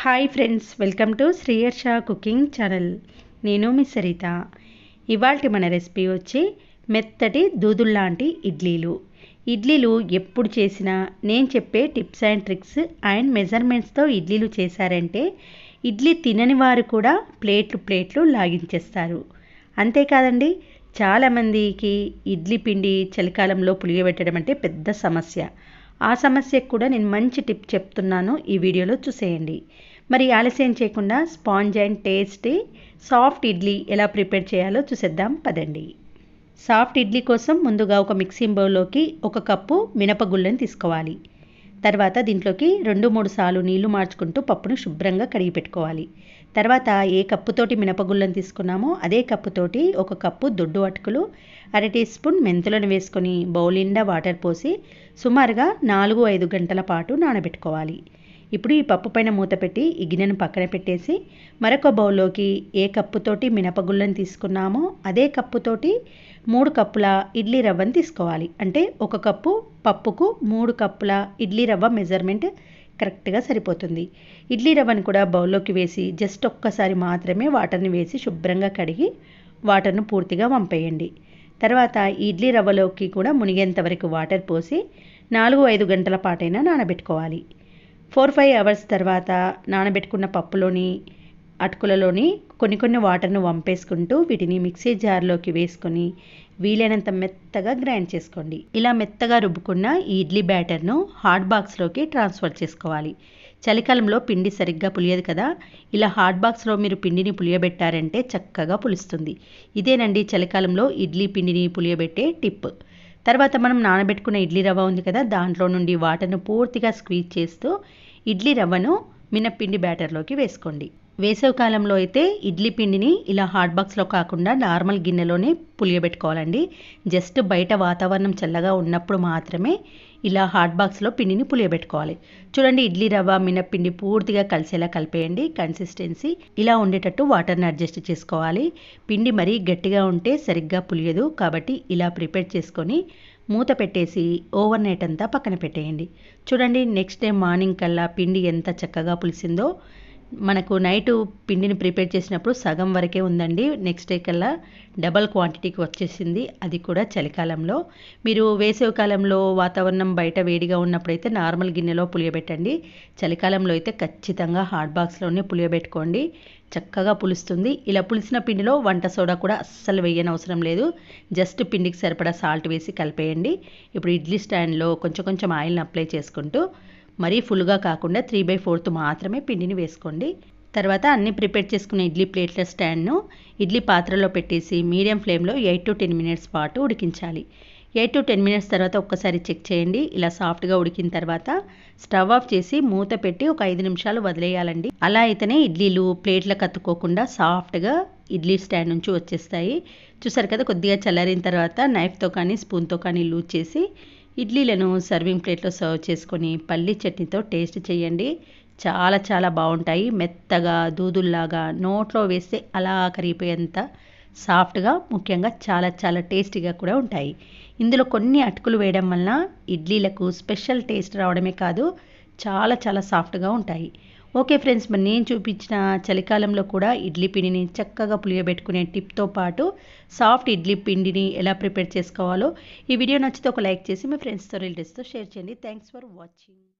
Hi friends welcome to Sriyarsha cooking channel నేను మీ సరిత. ఇవాళ మన రెసిపీ వచ్చి మెత్తటి దూదుల్లాంటి ఇడ్లీలు. ఇడ్లీలు ఎప్పుడు చేసినా నేను చెప్పే టిప్స్ అండ్ ట్రిక్స్ అండ్ మెజర్మెంట్స్తో ఇడ్లీలు చేశారంటే ఇడ్లీ తినని వారు కూడా ప్లేట్లు ప్లేట్లు లాగించేస్తారు. అంతేకాదండి చాలామందికి ఇడ్లీ పిండి చలికాలంలో పులియబెట్టడం అంటే పెద్ద సమస్య. ఆ సమస్యకు కూడా నేను మంచి టిప్ చెప్తున్నాను ఈ వీడియోలో చూసేయండి. మరి ఆలస్యం చేయకుండా sponge and tasty soft idli ఎలా ప్రిపేర్ చేయాలో చూసేద్దాం పదండి. సాఫ్ట్ ఇడ్లీ కోసం ముందుగా ఒక మిక్సింగ్ బౌల్లోకి ఒక కప్పు మినపగుళ్ళని తీసుకోవాలి. తర్వాత దీంట్లోకి రెండు మూడు సార్లు నీళ్ళు మార్చుకుంటూ పప్పును శుభ్రంగా కడిగి పెట్టుకోవాలి. తర్వాత ఏ కప్పుతోటి మినపగుళ్ళను తీసుకున్నామో అదే కప్పుతోటి ఒక కప్పు దొడ్డు అటుకులు అర టీ స్పూన్ మెంతులను వేసుకొని బౌలిండా వాటర్ పోసి సుమారుగా నాలుగు ఐదు గంటల పాటు నానబెట్టుకోవాలి. ఇప్పుడు ఈ పప్పు పైన మూత పెట్టి ఈ గిన్నెను పక్కన పెట్టేసి మరొక బౌల్లోకి ఏ కప్పుతోటి మినపగుళ్ళని తీసుకున్నామో అదే కప్పుతోటి మూడు కప్పుల ఇడ్లీ రవ్వని తీసుకోవాలి. అంటే ఒక కప్పు పప్పుకు మూడు కప్పుల ఇడ్లీ రవ్వ మెజర్మెంట్ కరెక్ట్గా సరిపోతుంది. ఇడ్లీ రవ్వను కూడా బౌల్లోకి వేసి జస్ట్ ఒక్కసారి మాత్రమే వాటర్ని వేసి శుభ్రంగా కడిగి వాటర్ను పూర్తిగా వంపేయండి. తర్వాత ఇడ్లీ రవ్వలోకి కూడా మునిగేంత వరకు వాటర్ పోసి నాలుగు ఐదు గంటల పాటైనా నానబెట్టుకోవాలి. ఫోర్ ఫైవ్ అవర్స్ తర్వాత నానబెట్టుకున్న పప్పులోని అటుకులలోని కొన్ని కొన్ని వాటర్ను వంపేసుకుంటూ వీటిని మిక్సీ జార్లోకి వేసుకొని వీలైనంత మెత్తగా గ్రైండ్ చేసుకోండి. ఇలా మెత్తగా రుబ్బుకున్న ఈ ఇడ్లీ బ్యాటర్ను హాట్ బాక్స్లోకి ట్రాన్స్ఫర్ చేసుకోవాలి. చలికాలంలో పిండి సరిగ్గా పులియదు కదా? ఇలా హాట్ బాక్స్లో మీరు పిండిని పులియబెట్టారంటే చక్కగా పులుస్తుంది. ఇదేనండి చలికాలంలో ఇడ్లీ పిండిని పులియబెట్టే టిప్. తర్వాత మనం నానబెట్టుకున్న ఇడ్లీ రవ్వ ఉంది కదా దాంట్లో నుండి వాటర్ను పూర్తిగా స్క్వీజ్ చేస్తూ ఇడ్లీ రవ్వను మినప్పిండి బ్యాటర్లోకి వేసుకోండి. వేసవికాలంలో అయితే ఇడ్లీ పిండిని ఇలా హాట్ బాక్స్లో కాకుండా నార్మల్ గిన్నెలోనే పులియబెట్టుకోవాలండి. జస్ట్ బయట వాతావరణం చల్లగా ఉన్నప్పుడు మాత్రమే ఇలా హాట్ బాక్స్లో పిండిని పులియబెట్టుకోవాలి. చూడండి ఇడ్లీ రవ్వ మినప్పిండి పూర్తిగా కలిసేలా కలిపేయండి. కన్సిస్టెన్సీ ఇలా ఉండేటట్టు వాటర్ని అడ్జస్ట్ చేసుకోవాలి. పిండి మరీ గట్టిగా ఉంటే సరిగ్గా పులియదు. కాబట్టి ఇలా ప్రిపేర్ చేసుకొని మూత పెట్టేసి ఓవర్ నైట్ అంతా పక్కన పెట్టేయండి. చూడండి నెక్స్ట్ డే మార్నింగ్ కల్లా పిండి ఎంత చక్కగా పులిసిందో. మనకు నైట్ పిండిని ప్రిపేర్ చేసినప్పుడు సగం వరకే ఉందండి. నెక్స్ట్ డే కల్లా డబల్ క్వాంటిటీకి వచ్చేసింది. అది కూడా చలికాలంలో. మీరు వేసవి కాలంలో వాతావరణం బయట వేడిగా ఉన్నప్పుడైతే నార్మల్ గిన్నెలో పులియబెట్టండి. చలికాలంలో అయితే ఖచ్చితంగా హాట్ బాక్స్లోనే పులియబెట్టుకోండి. చక్కగా పులుస్తుంది. ఇలా పులిసిన పిండిలో వంట సోడా కూడా అస్సలు వేయని అవసరం లేదు. జస్ట్ పిండికి సరిపడా సాల్ట్ వేసి కలిపేయండి. ఇప్పుడు ఇడ్లీ స్టాండ్లో కొంచెం కొంచెం ఆయిల్ని అప్లై చేసుకుంటూ మరీ ఫుల్గా కాకుండా త్రీ బై ఫోర్త్ మాత్రమే పిండిని వేసుకోండి. తర్వాత అన్ని ప్రిపేర్ చేసుకున్న ఇడ్లీ ప్లేట్ల స్టాండ్ను ఇడ్లీ పాత్రలో పెట్టేసి మీడియం ఫ్లేమ్లో ఎయిట్ టు టెన్ మినిట్స్ పాటు ఉడికించాలి. ఎయిట్ టు టెన్ మినిట్స్ తర్వాత ఒక్కసారి చెక్ చేయండి. ఇలా సాఫ్ట్గా ఉడికిన తర్వాత స్టవ్ ఆఫ్ చేసి మూత పెట్టి ఒక ఐదు నిమిషాలు వదిలేయాలండి. అలా అయితేనే ఇడ్లీలు ప్లేట్లకు కత్తుకోకుండా సాఫ్ట్గా ఇడ్లీ స్టాండ్ నుంచి వచ్చేస్తాయి. చూసారు కదా కొద్దిగా చల్లారిన తర్వాత నైఫ్తో కానీ స్పూన్తో కానీ లూజ్ చేసి ఇడ్లీలను సర్వింగ్ ప్లేట్లో సర్వ్ చేసుకొని పల్లి చట్నీతో టేస్ట్ చేయండి. చాలా చాలా బాగుంటాయి. మెత్తగా దూదుల్లాగా నోట్లో వేస్తే అలా కరిగిపోయేంత సాఫ్ట్గా ముఖ్యంగా చాలా చాలా టేస్టీగా కూడా ఉంటాయి. ఇందులో కొన్ని అటుకులు వేయడం వలన ఇడ్లీలకు స్పెషల్ టేస్ట్ రావడమే కాదు చాలా చాలా సాఫ్ట్గా ఉంటాయి. ఓకే ఫ్రెండ్స్ మరి నేను చూపించిన చలికాలంలో కూడా ఇడ్లీ పిండిని చక్కగా పులియబెట్టుకునే టిప్తో పాటు సాఫ్ట్ ఇడ్లీ పిండిని ఎలా ప్రిపేర్ చేసుకోవాలో ఈ వీడియో నచ్చితే ఒక లైక్ చేసి మీ ఫ్రెండ్స్తో రిలేటివ్స్తో షేర్ చేయండి. Thanks for watching.